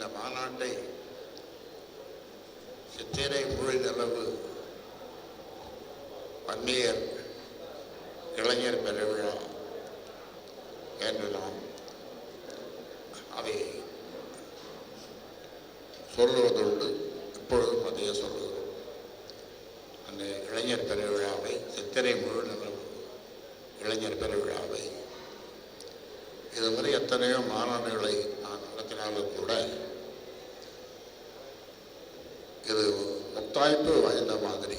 இந்த மாநாட்டை சித்திரை முழுதளவு பன்னியர் இளைஞர் பெருவிழா என்று நாம் அதை சொல்லுவதுண்டு இப்பொழுதும் அதையே சொல்லுகிறோம் அந்த இளைஞர் பெருவிழாவை சித்திரை முழுநலவு இளைஞர் பெருவிழாவை இதுவரை எத்தனையோ மாநாடுகளை நான் நடத்தினாலும் கூட இது முத்தாய்ப்பு வாய்ந்த மாதிரி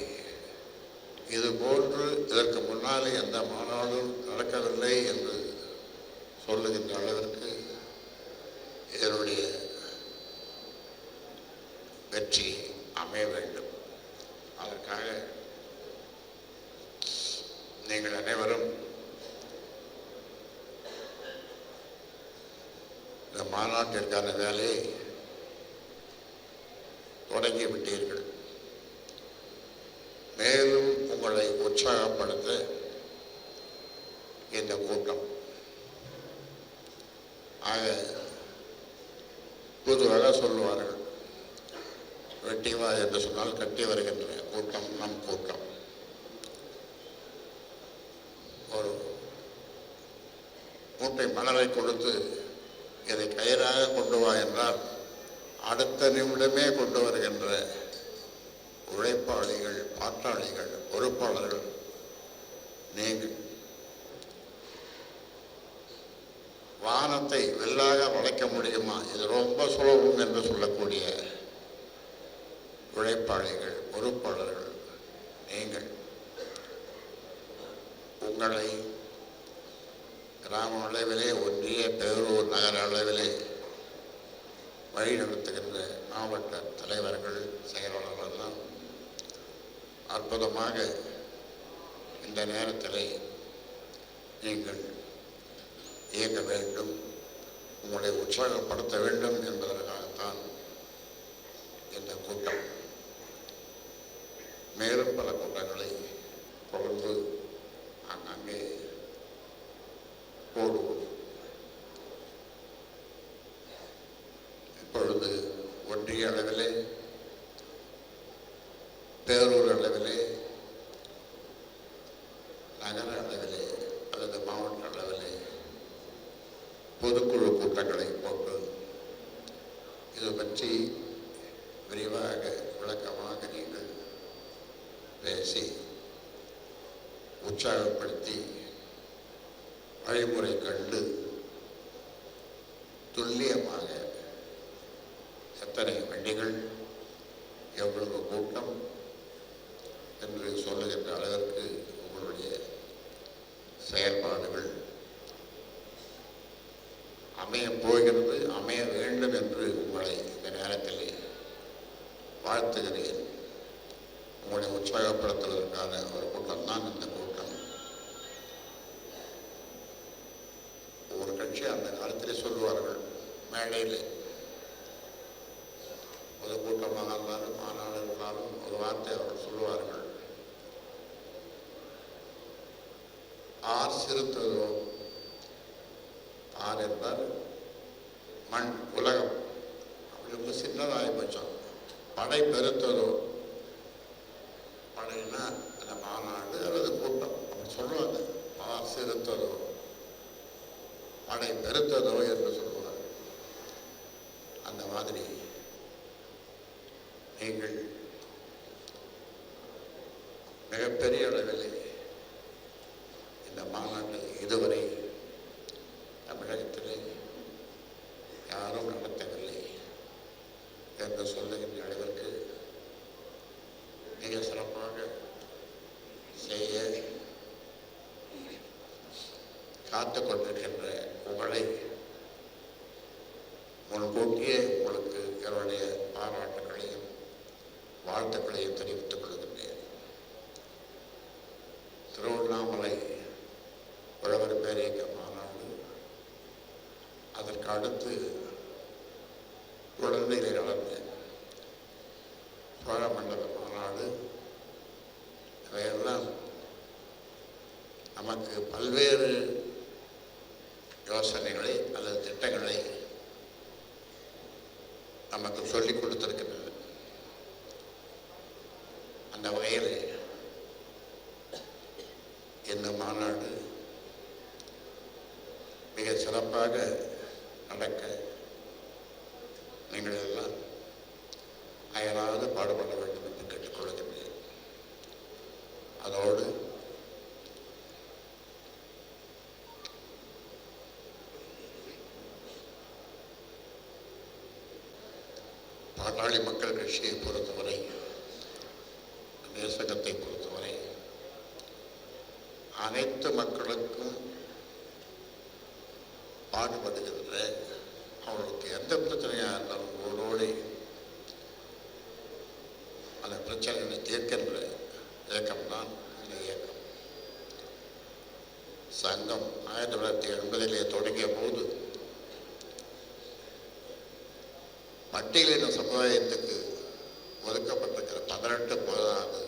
இது போன்று இதற்கு முன்னாலே எந்த மாநாடும் நடக்கவில்லை என்று சொல்லுகின்ற அளவிற்கு இதனுடைய வெற்றி அமைய வேண்டும். அதற்காக நீங்கள் அனைவரும் இந்த மாநாட்டிற்கான வேலையை தொடங்கி விட்டீர்கள் மேலும் உங்களை உற்சாகப்படுத்த இந்த கூட்டம் ஆக பொதுவாக சொல்லுவார்கள் வெட்டிவா என்று சொன்னால் கட்டி வருகின்ற கூட்டம் நம் கூட்டம். ஒரு மூட்டை மணலை கொடுத்து இதை கயிறாக கொண்டு வா என்றால் அடுத்த நிமிடமே கொண்டு வருகின்ற உழைப்பாளிகள் பாட்டாளிகள் பொறுப்பாளர்கள் நீங்கள் வானத்தை வெள்ளாக வளைக்க முடியுமா? இது ரொம்ப சுலபம் என்று சொல்லக்கூடிய உழைப்பாளிகள் பொறுப்பாளர்கள் நீங்கள். உங்களை கிராம அளவிலே ஒன்றிய பேரூர் நகர அளவிலே வழிநடத்துகின்ற மாவட்ட தலைவர்கள் செயலாளர்களெல்லாம் அற்புதமாக இந்த நேரத்தில் நீங்கள் இயங்க வேண்டும் உங்களை உற்சாகப்படுத்த வேண்டும் என்பதற்காகத்தான் இந்த கூட்டம். மேலும் பல கூட்டங்களை தொடர்ந்து அங்கங்கே போடுவோம். இப்பொழுது ஒன்றிய அளவிலே பேரூர் அளவிலே நகர அளவிலே அல்லது மாவட்ட அளவிலே பொதுக்குழு கூட்டங்களை போட்டு இது பற்றி விரிவாக விளக்கமாக நீங்கள் பேசி உற்சாகப்படுத்தி வழிமுறை கண்டு துல்லியமாக எத்தனை வண்டிகள் எவ்வளவு கூட்டம் என்று சொல்லுகின்ற அளவிற்கு உங்களுடைய செயல்பாடுகள் அமையப் போகிறது அமைய வேண்டும் என்று உங்களை இந்த நேரத்தில் வாழ்த்துகிறேன். உங்களை உற்சாகப்படுத்துவதற்கான ஒரு கூட்டம் தான் இந்த கூட்டம். ஒரு கட்சி அந்த காலத்திலே சொல்லுவார்கள் மேடையில் ஒரு கூட்டமாக இருந்தாலும் மாநாடு இருந்தாலும் ஒரு வார்த்தை அவர்கள் சொல்லுவார்கள் ஆர் சிறுத்ததோ ஆர் என்றால் மண் உலகம் அப்படி ரொம்ப சின்னதாகி போச்சோம் படை பெருத்ததோ படைனா அந்த மாநாடு அல்லது கூட்டம் அப்படி சொல்லுவாங்க ஆர் சிறுத்ததோ படை பெருத்ததோ என்று சொல்லுவார் அந்த மாதிரி நீங்கள் மிகப்பெரிய அளவில் அதற்கு அடுத்து குழந்தைகளை நடந்த சோழமண்டல மாநாடு இவையெல்லாம் நமக்கு பல்வேறு யோசனைகளை அல்லது திட்டங்களை மிக சிறப்பாக நடக்க நீங்கள் எல்லாம் அயராது பாடுபட வேண்டும் என்று கேட்டுக்கொள்கின்றேன் அதோடு பாட்டாளி மக்கள் கட்சியை பொறுத்தவரை நேசகத்தை பொறுத்தவரை அனைத்து மக்களுக்கும் பாடுபடுகின்ற அவர்களுக்கு எந்த பிரச்சனையாக இருந்தாலும் ஓடோடி அந்த பிரச்சனைகளை தீர்க்கின்ற இயக்கம்தான் இந்த இயக்கம் சங்கம் ஆயிரத்தி தொள்ளாயிரத்தி எண்பதிலே தொடங்கிய போது பட்டியலின சமுதாயத்துக்கு ஒதுக்கப்பட்டிருக்கிற பதினெட்டு பதினாறு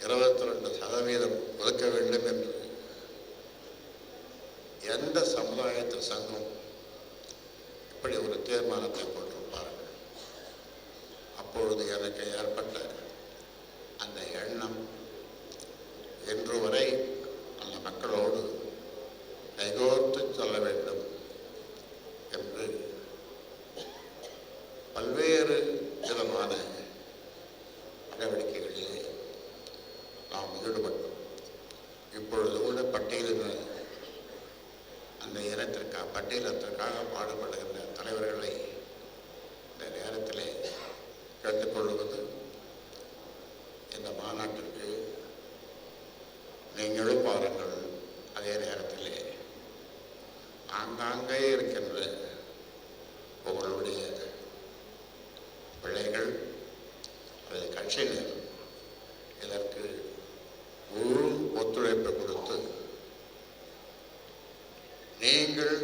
இருபத்தி ரெண்டு சதவீதம் ஒதுக்க வேண்டும் என்று எந்த சமுதாயத்து சங்கம் இப்படி ஒரு தீர்மானத்தை போட்டிருப்பார்கள்? அப்பொழுது எனக்கு ஏற்பட்ட அந்த எண்ணம் இன்று வரை அந்த மக்களோடு கைகோர்த்து சொல்ல வேண்டும் என்று பல்வேறு விதமான நடவடிக்கைகளிலே நாம் ஈடுபட்டோம் இப்பொழுது கூட பட்டியலின அந்த இனத்திற்காக பட்டியலத்திற்காக பாடுபடுகின்ற தலைவர்களை இந்த நேரத்தில் கேட்டுக்கொள்வது இந்த மாநாட்டிற்கு நீங்களும் பாருங்கள் அதே நேரத்திலே ஆங்காங்கே இருக்கின்ற உங்களுடைய பிள்ளைகள் அல்லது கட்சியினர் இதற்கு முழு ஒத்துழைப்பு கொடுத்து நீங்கள்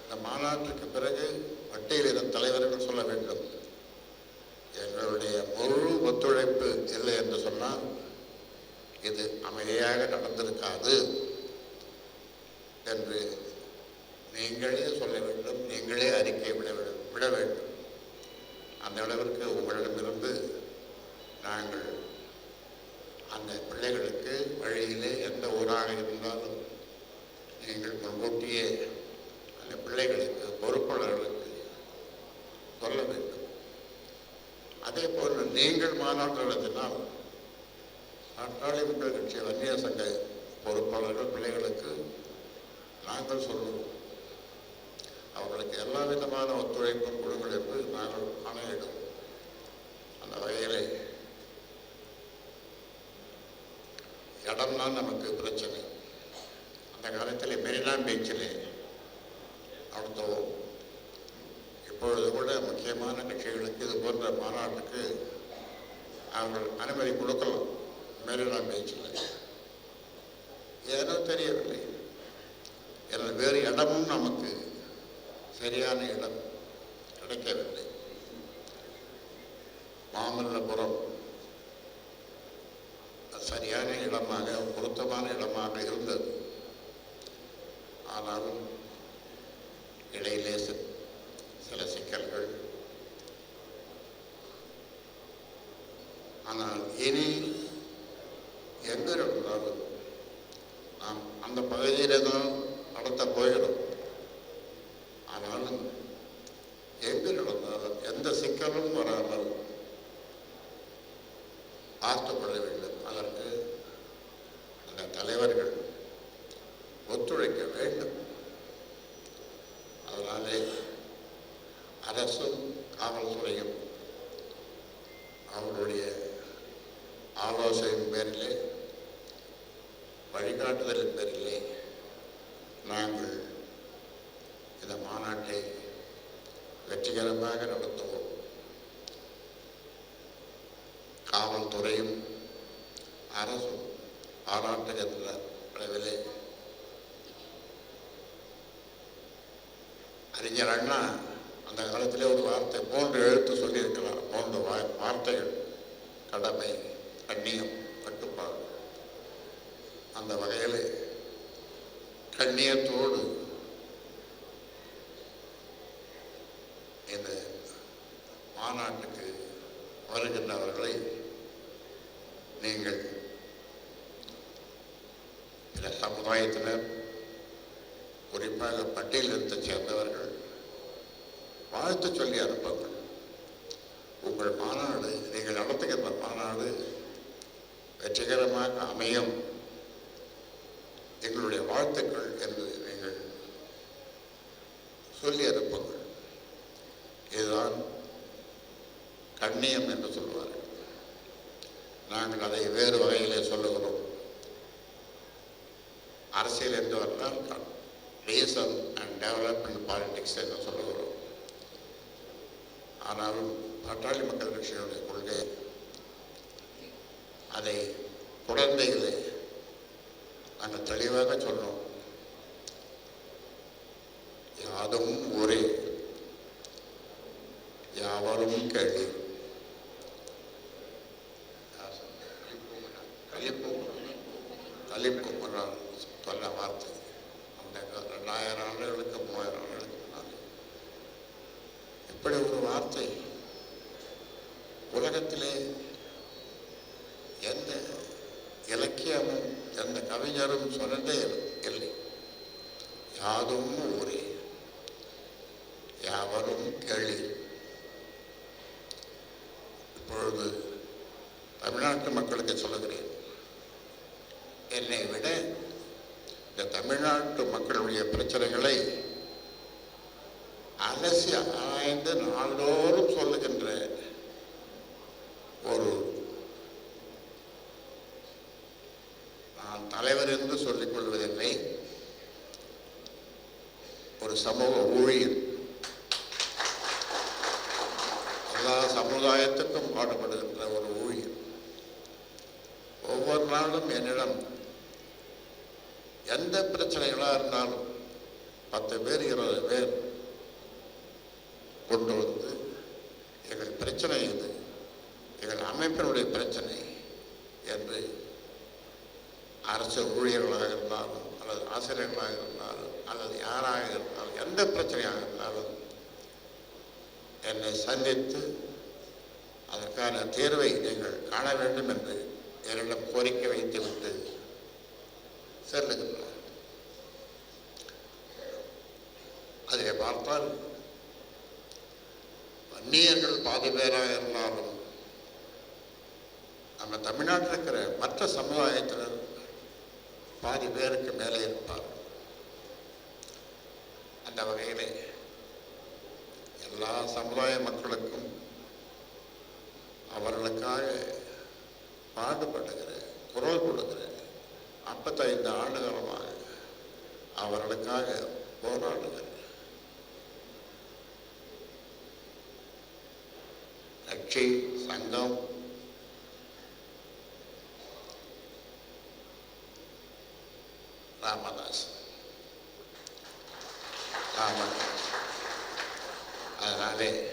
இந்த மாநாட்டுக்கு பிறகு பட்டியலின தலைவர்கள் சொல்ல வேண்டும் எங்களுடைய முழு ஒத்துழைப்பு இல்லை என்று சொன்னால் இது அமைதியாக நடந்திருக்காது என்று நீங்களே சொல்ல வேண்டும் நீங்களே அறிக்கை விட வேண்டும் விட வேண்டும். அந்த அளவிற்கு உங்களிடமிருந்து நாங்கள் அந்த பிள்ளைகளுக்கு வழியிலே எந்த ஊராக இருந்தாலும் நீங்கள் முன்கூட்டியே அந்த பிள்ளைகளுக்கு பொறுப்பாளர்களுக்கு சொல்ல வேண்டும். அதே போன்று நீங்கள் மாநாட்டு நடத்தினால் பாட்டாளி மக்கள் கட்சி வன்னிய சங்க பொறுப்பாளர்கள் பிள்ளைகளுக்கு நாங்கள் சொல்லுவோம். அவர்களுக்கு எல்லா விதமான ஒத்துழைப்பும் கொடுங்கள் என்று நாங்கள் ஆணையிடும் அந்த வகையிலே இடம்தான் நமக்கு பிரச்சனை. அந்த காலத்தில் மெரினா பீச்சிலே நடத்துவோம் இப்பொழுது கூட முக்கியமான கட்சிகளுக்கு இது போன்ற மாநாட்டுக்கு அவர்கள் அனுமதி கொடுக்கலாம். மெரினா பீச்சில் ஏதோ தெரியவில்லை. எனது வேறு இடமும் நமக்கு சரியான இடம் கிடைக்கவில்லை. மாமல்லபுரம் சரியான இடமாக பொருத்தமான இடமாக இருந்தது. ஆனாலும் ஆனால் இனி எங்கு இருந்தாலும் நாம் அந்த பகுதியிலே தான் நடத்த போகிறோம் ஆனாலும் எங்கு நடந்தாலும் எந்த சிக்கலும் வராமல் பார்த்துக்கொள்ள வேண்டும் அதற்கு அந்த தலைவர்கள் ஒத்துழைக்க வேண்டும் அதனாலே அரசும் காவல்துறையும் அவர்களுடைய ஆலோசனையின் பேரிலே வழிகாட்டுதலின் பேரிலே நாங்கள் இந்த மாநாட்டை வெற்றிகரமாக நடத்துவோம். காவல்துறையும் அரசும் பாராட்டுகின்ற அளவிலே அறிஞர் அண்ணா அந்த காலத்திலே ஒரு வார்த்தை மூன்று எழுத்து சொல்லியிருக்கிறார். மூன்று வார்த்தைகள் கடமை. கண்ணியம் கட்டுப்பாடு. அந்த வகையில் கண்ணியத்தோடு இந்த மாநாட்டுக்கு வருகின்றவர்களை நீங்கள் இந்த சமுதாயத்தினர் குறிப்பாக பட்டியலினத்தை சேர்ந்தவர்கள் வாழ்த்து சொல்லி அனுப்புங்கள். உங்கள் மாநாடு நீங்கள் நடத்துகின்ற மாநாடு வெற்றிகரமாக அமையும். எங்களுடைய வாழ்த்துக்கள் என்று நீங்கள் சொல்லி அனுப்புங்கள். இதுதான் கண்ணியம் என்று சொல்வார்கள். நாங்கள் அதை வேறு வகையிலே சொல்லுகிறோம். அரசியல் என்று வந்தால் ரீசன் அண்ட் டெவலப்மெண்ட் பாலிடிக்ஸ் என்று சொல்லுகிறோம். ஆனாலும் பாட்டாளி மக்கள் கட்சியினுடைய கொள்கை அதை குழந்தைகளே நாங்கள் தெளிவாக சொன்னோம். யாதும் ஒரே யாவரும் கேள்வி கலிப்பு கலிப்பு சொன்ன வார்த்தை அந்த ரெண்டாயிரம் ஆண்டுகளுக்கு மூவாயிரம் ஆண்டுகளுக்கு முன்னாடி இப்படி ஒரு வார்த்தை உலகத்திலே எந்த இலக்கியமும் எந்த கவிஞரும் சொன்னதே இல்லை. யாதும் ஊரே யாவரும் கேள்வி இப்பொழுது தமிழ்நாட்டு மக்களுக்கு சொல்லுகிறேன். என்னை விட இந்த தமிழ்நாட்டு மக்களுடைய பிரச்சனைகளை அலசி ஆராய்ந்து நாள்தோறும் சொல்லுகின்ற ஒரு நான் தலைவர் என்று சொல்லிக் கொள்வதில்லை ஒரு சமூக ஊழியர். எல்லா சமுதாயத்துக்கும் பாடுபடுகின்ற ஒரு ஊழியர். ஒவ்வொரு நாளும் என்னிடம் எந்த பிரச்சனைகளாக இருந்தாலும் பத்து பேர் இருபது பேர் கொண்டு வந்து எங்கள் பிரச்சனை இது எங்கள் அமைப்பினுடைய பிரச்சனை என்று அரசு ஊழியர்களாக இருந்தாலும் அல்லது ஆசிரியர்களாக இருந்தாலும் இருந்தாலும் எந்த பிரச்சனையாக இருந்தாலும் என்னை சந்தித்து அதற்கான தீர்வை நீங்கள் காண வேண்டும் என்று என்னிடம் கோரிக்கை வைத்துவிட்டு செல்லுகின்றார் அதை பார்த்தால் வன்னியர்கள் பாதி பேராக இருந்தாலும் நம்ம தமிழ்நாட்டில் இருக்கிற மற்ற சமுதாயத்தினர் பாதி பேருக்கு மேலே இருப்பார் அந்த வகையிலே எல்லா சமுதாய மக்களுக்கும் அவர்களுக்காக பாடுபடுகிற குரல் கொடுக்கிற ஐம்பத்தைந்து ஆண்டுகாலமாக அவர்களுக்காக போராடுகிற கட்சி சங்கம் ராமதாஸ். ராமதாஸ் அதனாலே தமிழ்நாட்டு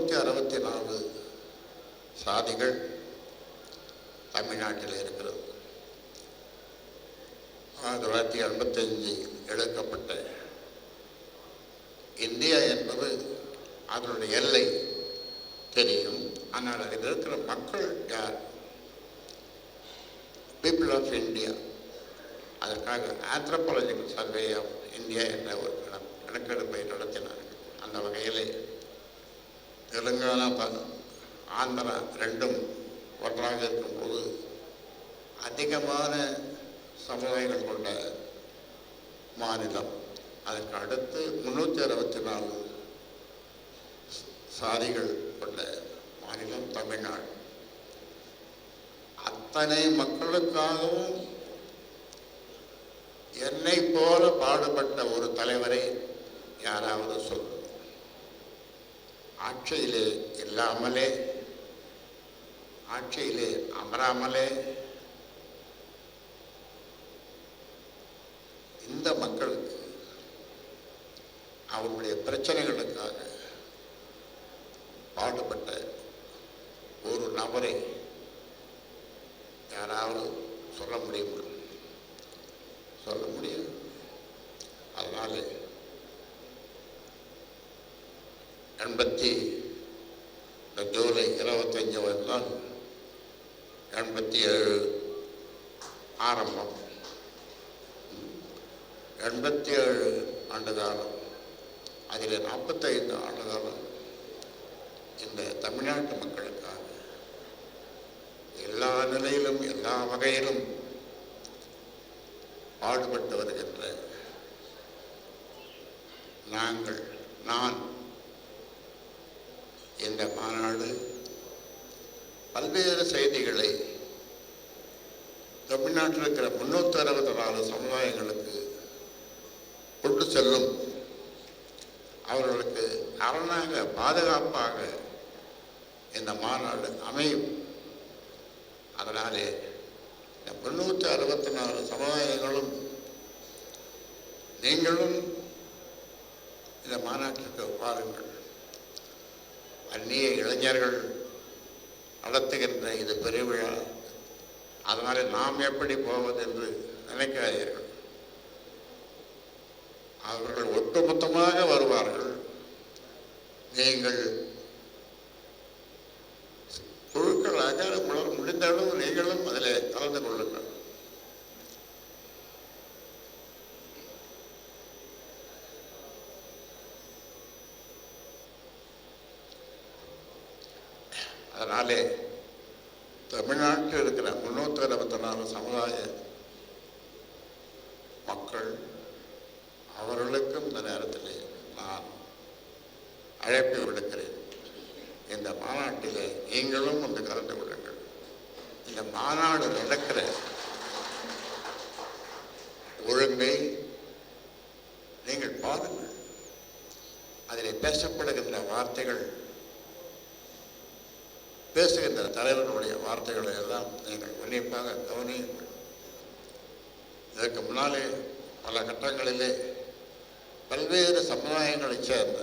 முன்னூற்றி அறுபத்தி நாலு சாதிகள் தமிழ்நாட்டில் இருக்கிறது. ஆயிரத்தி தொள்ளாயிரத்தி எண்பத்தஞ்சு எடுக்கப்பட்ட இந்தியா என்பது அதனுடைய எல்லை தெரியும். ஆனால் அதில் இருக்கிற மக்கள் யார்? பீப்புள் ஆஃப் இந்தியா அதற்காக ஆந்த்ரோபாலஜிக்கல் சர்வே ஆஃப் இந்தியா என்ற ஒரு கணக்கெடுப்பை நடத்தினார்கள். அந்த வகையிலே தெலுங்கானா ஆந்திரா ரெண்டும் ஒன்றாக இருக்கும்போது அதிகமான சமுதாயங்கள் கொண்ட மாநிலம். அதற்கு அடுத்து முன்னூற்றி அறுபத்தி நாலு சாதிகள் கொண்ட மாநிலம் தமிழ்நாடு. அத்தனை மக்களுக்காகவும் என்னை போல பாடுபட்ட ஒரு தலைவரை யாராவது சொல்லும் ஆட்சியிலே இல்லாமலே ஆட்சியிலே அமராமலே இந்த மக்களுக்கு அவருடைய பிரச்சனைகளுக்காக பாடுபட்ட ஒரு நபரை யாராவது சொல்ல முடியுமா? சொல்ல முடியும் அதனால எண்பத்தி இந்த ஜூலை இருபத்தஞ்சு வருஷம் எண்பத்தி ஏழு ஆரம்பம். எண்பத்தி ஏழு ஆண்டு காலம் அதில் நாற்பத்தைந்து ஆண்டு காலம் இந்த தமிழ்நாட்டு மக்களுக்காக எல்லா நிலையிலும் எல்லா வகையிலும் பாடுபட்டு வருகின்ற நாங்கள் நான் இந்த மாநாடு பல்வேறு செய்திகளை தமிழ்நாட்டில் இருக்கிற முன்னூற்றி அறுபத்தி நாலு சமுதாயங்களுக்கு கொண்டு செல்லும். அவர்களுக்கு அரணாக பாதுகாப்பாக இந்த மாநாடு அமையும். அதனாலே இந்த முன்னூற்றி அறுபத்தி நாலு சமுதாயங்களும் நீங்களும் இந்த மாநாட்டிற்கு வாருங்கள். அந்நிய இளைஞர்கள் நடத்துகின்ற இது பெருவிழா அதனால் நாம் எப்படி போவது என்று நினைக்காதீர்கள். அவர்கள் ஒட்டுமொத்தமாக வருவார்கள். நீங்கள் குழுக்களாக உங்களால் முடிந்த அளவு நீங்களும் அதில் கலந்து கொள்ளுங்கள் நாளே தமிழ்நாட்டில் இருக்கிற முன்னூற்றி அறுபத்தி நாலு சமுதாய மக்கள் அவர்களுக்கும் இந்த நேரத்தில் நான் அழைப்பு விடுக்கிறேன் இந்த மாநாட்டிலே நீங்களும் வந்து கலந்து கொள்ளுங்கள் இந்த மாநாடு நடக்கிற ஒழுங்கை நீங்கள் பாருங்கள் அதில் பேசப்படுகின்ற வார்த்தைகள் பேசுகின்ற தலைவர்களுடைய வார்த்தைகளை எல்லாம் நீங்கள் உன்னிப்பாக கவனியுங்கள் இதற்கு முன்னாலே பல கட்டங்களிலே பல்வேறு சமுதாயங்களைச் சேர்ந்த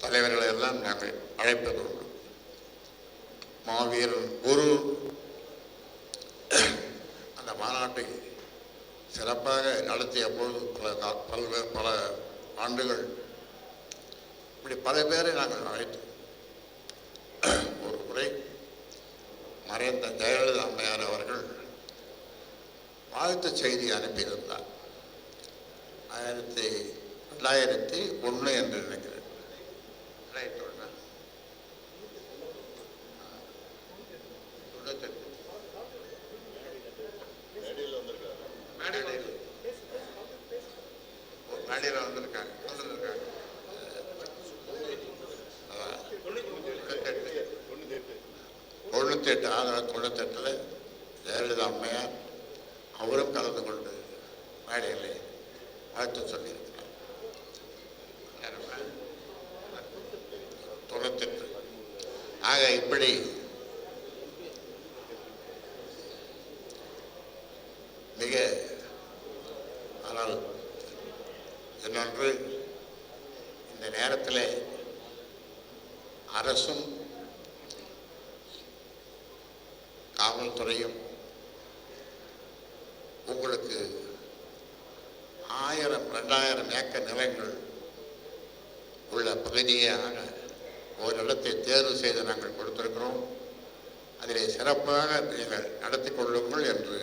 தலைவர்களை எல்லாம் நாங்கள் அழைப்பது உண்டு. மாவீரன் குரு அந்த மாநாட்டை சிறப்பாக நடத்திய பொழுது பல பல்வேறு பல ஆண்டுகள் இப்படி பல பேரை நாங்கள் அழைத்தோம் ஒரு முறை மறைந்த ஜெயலலிதா அம்மையார் அவர்கள் வாழ்த்து செய்தி அனுப்பியிருந்தார். ஆயிரத்தி ரெண்டாயிரத்தி ஒன்று என்று நினைக்கிறேன் ரெண்டாயிரத்தி ஒன்று தொண்ணூத்தெட்டு மேடையில் ஒரு மேடையில் வந்திருக்காங்க வந்திருக்காங்க அதான். தொண்ணூத்தெட்டு தொண்ணூற்றி எட்டு ஆயிரத்தி தொண்ணூத்தெட்டில் ஜெயலலிதா அம்மையார் அவரும் கலந்து கொண்டு மேடையில் அழைத்து சொல்லியிருக்கிறார் தொண்ணூத்தெட்டு. ஆக இப்படி மிக ஆனால் இன்னொன்று இந்த நேரத்தில் அரசும் காவல்துறையும் உங்களுக்கு ஆயிரம் ரெண்டாயிரம் ஏக்கர் நிலங்கள் உள்ள பகுதியாக ஓரிடத்தை தேர்வு செய்து நாங்கள் கொடுத்திருக்கிறோம் அதிலே சிறப்பாக நீங்கள் நடத்தி கொள்ளுங்கள் என்று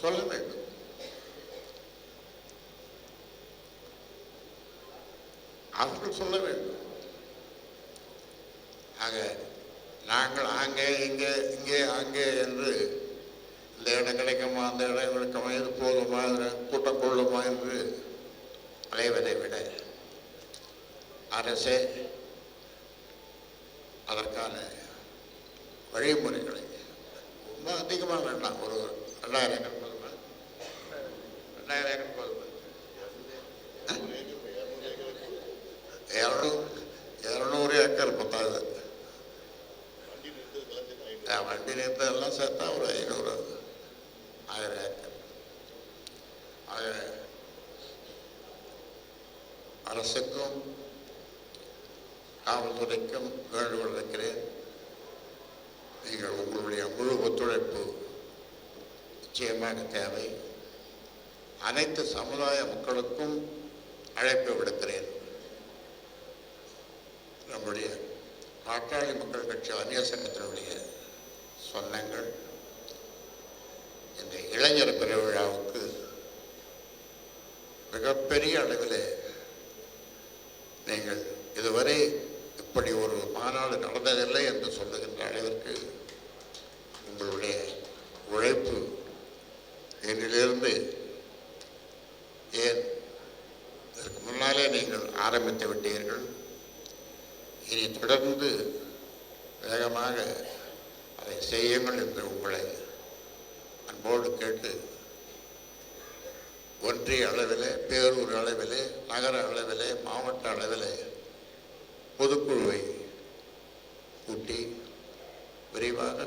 சொல்ல வேண்டும். அவர்கள் சொல்ல வேண்டும். ஆக நாங்கள் அங்கே இங்கே இங்கே அங்கே என்று இந்த இடம் கிடைக்குமா அந்த இடம் கிடைக்குமா இது போதுமா கூட்டம் கொள்ளுமா என்று அலைவதை விட அரசே அதற்கான வழிமுறைகளை ரொம்ப அதிகமாக வேண்டாம். ஒரு ரெண்டாயிரம் ஏக்கர் ரெண்டாயிரம் ஏக்கர் போதுமா? இரநூறு இரநூறு ஏக்கர் பத்தாது. வண்டி நிறுத்தெல்லாம் சேர்த்தா ஒரு ஐநூறு ஆயிரம் ஏக்கர். ஆக அரசுக்கும் காவல்துறைக்கும் வேண்டுகோள் வைக்கிறேன். முழு ஒத்துழைப்பு நிச்சயமாக தேவை. அனைத்து சமுதாய மக்களுக்கும் அழைப்பு விடுக்கிறேன். நம்முடைய பாட்டாளி மக்கள் கட்சி அந்நிய சங்கத்தினுடைய சொந்தங்கள் இந்த இளைஞர் பெருவிழாவுக்கு மிகப்பெரிய அளவில் நீங்கள் இதுவரை இப்படி ஒரு மாநாடு நடந்ததில்லை என்று சொல்லுகின்ற அளவிற்கு உங்களுடைய உழைப்பு என்னிலிருந்து ஏன் இதற்கு முன்னாலே நீங்கள் ஆரம்பித்து விட்டீர்கள்? இனி தொடர்ந்து வேகமாக அதை செய்யுங்கள் என்று உங்களை அன்போடு கேட்டு ஒன்றிய அளவிலே பேரூர் அளவிலே நகர அளவிலே மாவட்ட அளவிலே பொதுக்குழுவை கூட்டி விரிவாக